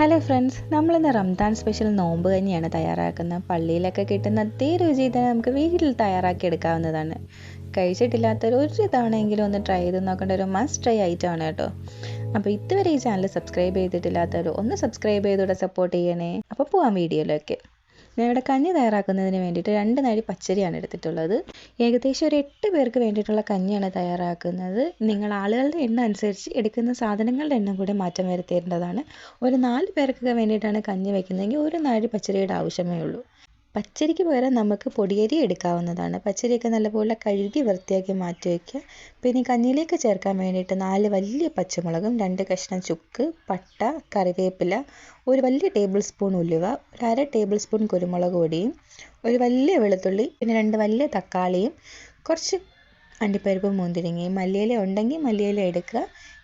Hello friends നമ്മളിന്ന് Ramadan special നോമ്പ് കഞ്ഞിയാണ് തയ്യാറാക്കുന്നത്. പള്ളിയിലൊക്കെ കിട്ടുന്ന അതേ രുചി തന്നെ നമുക്ക് വീട്ടിൽ തയ്യാറാക്കി എടുക്കാവുന്നതാണ്. കഴിച്ചിട്ടില്ലാത്തൊരു ഒരു തവണയെങ്കിലും ഒന്ന് ട്രൈ ചെയ്ത് നോക്കേണ്ട ഒരു മസ്റ്റ് ട്രൈ ഐറ്റം ആണ് കേട്ടോ. അപ്പോൾ ഇതുവരെ ഈ ചാനൽ സബ്സ്ക്രൈബ് ചെയ്തിട്ടില്ലാത്തവർ ഒന്ന് സബ്സ്ക്രൈബ് ചെയ്തൂടെ സപ്പോർട്ട് ചെയ്യണേ. അപ്പോൾ പോവാം വീഡിയോയിലൊക്കെ. ഞാൻ ഇവിടെ കഞ്ഞി തയ്യാറാക്കുന്നതിന് വേണ്ടിയിട്ട് രണ്ട് നാഴി പച്ചരിയാണ് എടുത്തിട്ടുള്ളത്. ഏകദേശം ഒരു എട്ട് പേർക്ക് വേണ്ടിയിട്ടുള്ള കഞ്ഞിയാണ് തയ്യാറാക്കുന്നത്. നിങ്ങൾ ആളുകളുടെ എണ്ണം അനുസരിച്ച് എടുക്കുന്ന സാധനങ്ങളുടെ എണ്ണം കൂടി മാറ്റം വരുത്തേണ്ടതാണ്. ഒരു നാല് പേർക്കൊക്കെ വേണ്ടിയിട്ടാണ് കഞ്ഞി വയ്ക്കുന്നതെങ്കിൽ ഒരു നാഴി പച്ചരിയുടെ ആവശ്യമേ ഉള്ളൂ. പച്ചരിക്ക് പകരം നമുക്ക് പൊടിയരി എടുക്കാവുന്നതാണ്. പച്ചരിയൊക്കെ നല്ലപോലെ കഴുകി വൃത്തിയാക്കി മാറ്റി വയ്ക്കുക പിന്നെ കഞ്ഞിയിലേക്ക് ചേർക്കാൻ വേണ്ടിയിട്ട് നാല് വലിയ പച്ചമുളകും രണ്ട് കഷ്ണം ചുക്ക് പട്ട കറിവേപ്പില ഒരു വലിയ ടേബിൾ സ്പൂൺ ഉലുവ ഒരു അര ടേബിൾ സ്പൂൺ കുരുമുളക് പൊടിയും ഒരു വലിയ വെളുത്തുള്ളി പിന്നെ രണ്ട് വലിയ തക്കാളിയും കുറച്ച് അണ്ടിപ്പരിപ്പ് മുന്തിരിങ്ങയും മല്ലിയില ഉണ്ടെങ്കിൽ മല്ലിയില എടുക്കുക.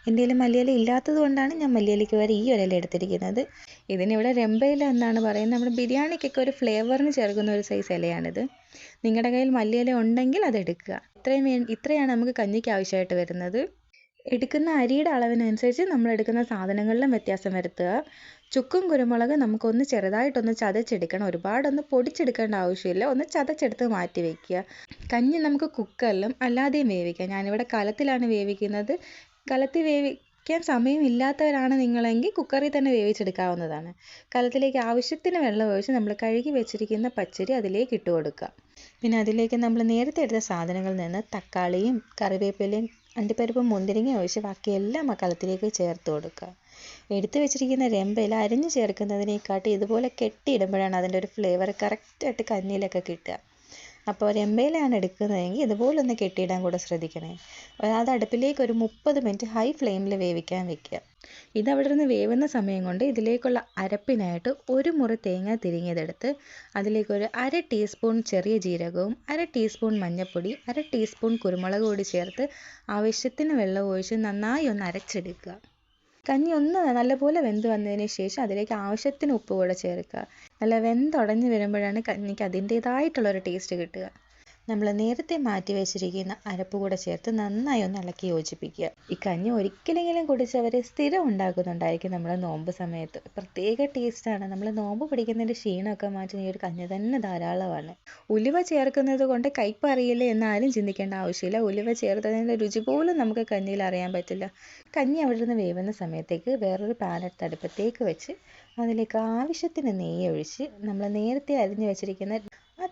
എന്റെ കയ്യിൽ മല്ലിയില ഇല്ലാത്തത് കൊണ്ടാണ് ഞാൻ മല്ലിയിലയ്ക്ക് വരെ ഈ ഒരു ഇല എടുത്തിരിക്കുന്നത് ഇതിനിവിടെ രമ്പയില എന്നാണ് പറയുന്നത്. നമ്മുടെ ബിരിയാണിക്കൊക്കെ ഒരു ഫ്ലേവറിന് ചേർക്കുന്ന ഒരു സൈസ് ഇലയാണിത്. നിങ്ങളുടെ കയ്യിൽ മല്ലിയില ഉണ്ടെങ്കിൽ അത് എടുക്കുക. ഇത്രയും ഇത്രയാണ് നമുക്ക് കഞ്ഞിക്ക് ആവശ്യമായിട്ട് വരുന്നത്. എടുക്കുന്ന അരിയുടെ അളവിനനുസരിച്ച് നമ്മൾ എടുക്കുന്ന സാധനങ്ങളിലും വ്യത്യാസം വരുത്തുക. ചുക്കും കുരുമുളക് നമുക്കൊന്ന് ചെറുതായിട്ടൊന്ന് ചതച്ചെടുക്കണം. ഒരുപാടൊന്ന് പൊടിച്ചെടുക്കേണ്ട ആവശ്യമില്ല. ഒന്ന് ചതച്ചെടുത്ത് മാറ്റി വയ്ക്കുക കഞ്ഞി നമുക്ക് കുക്കറിലും അല്ലാതെയും വേവിക്കാം. ഞാനിവിടെ കലത്തിലാണ് വേവിക്കുന്നത്. കലത്തിൽ വേവി വേവിക്കാൻ സമയമില്ലാത്തവരാണ് നിങ്ങളെങ്കിൽ കുക്കറിൽ തന്നെ വേവിച്ചെടുക്കാവുന്നതാണ്. കലത്തിലേക്ക് ആവശ്യത്തിന് വെള്ളം ഒഴിച്ച് നമ്മൾ കഴുകി വെച്ചിരിക്കുന്ന പച്ചരി അതിലേക്ക് ഇട്ട് കൊടുക്കുക. പിന്നെ അതിലേക്ക് നമ്മൾ നേരത്തെ എടുത്ത സാധനങ്ങളിൽ നിന്ന് തക്കാളിയും കറിവേപ്പിലയും അണ്ടിപ്പരിപ്പും മുന്തിരിങ്ങ ഒഴിച്ച് ബാക്കി എല്ലാം ആ ചേർത്ത് കൊടുക്കുക. എടുത്തു വെച്ചിരിക്കുന്ന രമ്പയിൽ അരിഞ്ഞു ചേർക്കുന്നതിനെക്കാട്ടി ഇതുപോലെ കെട്ടിയിടുമ്പോഴാണ് അതിന്റെ ഒരു ഫ്ലേവർ കറക്റ്റായിട്ട് കഞ്ഞിയിലൊക്കെ കിട്ടുക. അപ്പോൾ രമ്പയിലാണ് എടുക്കുന്നതെങ്കിൽ ഇതുപോലെ ഒന്ന് കെട്ടിയിടാൻ കൂടെ ശ്രദ്ധിക്കണേ. അത് അടുപ്പിലേക്ക് ഒരു മുപ്പത് മിനിറ്റ് ഹൈ ഫ്ലെയിമിൽ വേവിക്കാൻ വെക്കുക. ഇത് അവിടെ നിന്ന് വേവുന്ന സമയം കൊണ്ട് ഇതിലേക്കുള്ള അരപ്പിനായിട്ട് ഒരു മുറി തേങ്ങ തിരിഞ്ഞതെടുത്ത് അതിലേക്ക് ഒരു അര ടീസ്പൂൺ ചെറിയ ജീരകവും അര ടീസ്പൂൺ മഞ്ഞൾപ്പൊടി അര ടീസ്പൂൺ കുരുമുളക് കൂടി ചേർത്ത് ആവശ്യത്തിന് വെള്ളം ഒഴിച്ച് നന്നായി ഒന്ന് അരച്ചെടുക്കുക. കഞ്ഞി ഒന്ന് നല്ലപോലെ വെന്ത് വന്നതിന് ശേഷം അതിലേക്ക് ആവശ്യത്തിന് ഉപ്പ് കൂടെ ചേർക്കുക. നല്ല വെന്തുടഞ്ഞ് വരുമ്പോഴാണ് കഞ്ഞിക്ക് അതിന്റേതായിട്ടുള്ളൊരു ടേസ്റ്റ് കിട്ടുക. നമ്മൾ നേരത്തെ മാറ്റി വെച്ചിരിക്കുന്ന അരപ്പ് കൂടെ ചേർത്ത് നന്നായി ഒന്ന് ഇളക്കി യോജിപ്പിക്കുക. ഈ കഞ്ഞി ഒരിക്കലെങ്കിലും കുടിച്ചവർ സ്ഥിരം ഉണ്ടാക്കുന്നുണ്ടായിരിക്കും നമ്മൾ നോമ്പ് സമയത്ത്. പ്രത്യേക ടേസ്റ്റാണ് നമ്മൾ നോമ്പ് പിടിക്കുന്നതിന്റെ ക്ഷീണമൊക്കെ മാറ്റി ഈ ഒരു കഞ്ഞി തന്നെ ധാരാളമാണ്. ഉലുവ ചേർക്കുന്നത് കൊണ്ട് കയ്പ് അറിയില്ല എന്നാരും ചിന്തിക്കേണ്ട ആവശ്യമില്ല. ഉലുവ ചേർത്തതിന്റെ രുചി പോലും നമുക്ക് കഞ്ഞിയിൽ അറിയാൻ പറ്റില്ല. കഞ്ഞി അവിടെ നിന്ന് വേവുന്ന സമയത്തേക്ക് വേറൊരു പാൻ എടുത്ത് അടുപ്പത്തേക്ക് വെച്ച് അതിലേക്ക് ആവശ്യത്തിന് നെയ്യ് ഒഴിച്ച് നമ്മൾ നേരത്തെ അരിഞ്ഞു വെച്ചിരിക്കുന്ന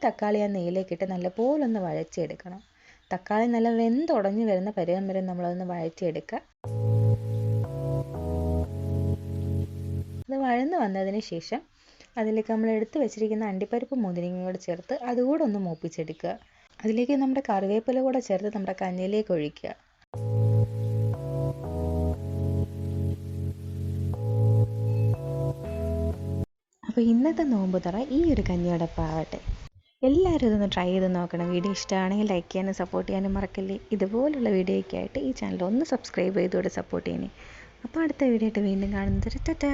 തക്കാളി ആ നെയ്യിലേക്കിട്ട് നല്ലപോലെ ഒന്ന് വഴച്ചെടുക്കണം തക്കാളി നല്ല വെന്തുടഞ്ഞു വരുന്ന പരുവം വരെ നമ്മളതൊന്ന് വഴറ്റിയെടുക്കുക. അത് വഴന്ന് വന്നതിന് ശേഷം അതിലേക്ക് നമ്മൾ എടുത്തു വെച്ചിരിക്കുന്ന അണ്ടിപ്പരിപ്പ് മുതിരിങ്ങയും കൂടെ ചേർത്ത് അതുകൂടെ ഒന്ന് മൂപ്പിച്ചെടുക്കുക. അതിലേക്ക് നമ്മുടെ കറിവേപ്പില കൂടെ ചേർത്ത് നമ്മുടെ കഞ്ഞിയിലേക്ക് ഒഴിക്കുക. അപ്പോൾ ഇന്നത്തെ നോമ്പ് തറ ഈ ഒരു കഞ്ഞിയോടൊപ്പമാവട്ടെ എല്ലാവരും ഇതൊന്ന് ട്രൈ ചെയ്ത് നോക്കണം. വീഡിയോ ഇഷ്ടമാണെങ്കിൽ ലൈക്ക് ചെയ്യാനും സപ്പോർട്ട് ചെയ്യാനും മറക്കല്ലേ. ഇതുപോലുള്ള വീഡിയോയ്ക്കായിട്ട് ഈ ചാനൽ ഒന്ന് സബ്സ്ക്രൈബ് ചെയ്തുകൊണ്ട് സപ്പോർട്ട് ചെയ്യണേ. അപ്പോൾ അടുത്ത വീഡിയോ ആയിട്ട് വീണ്ടും കാണുന്നത് ടാറ്റാ.